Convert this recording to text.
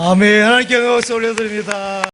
아멘. 하나님께 영광을 올려드립니다.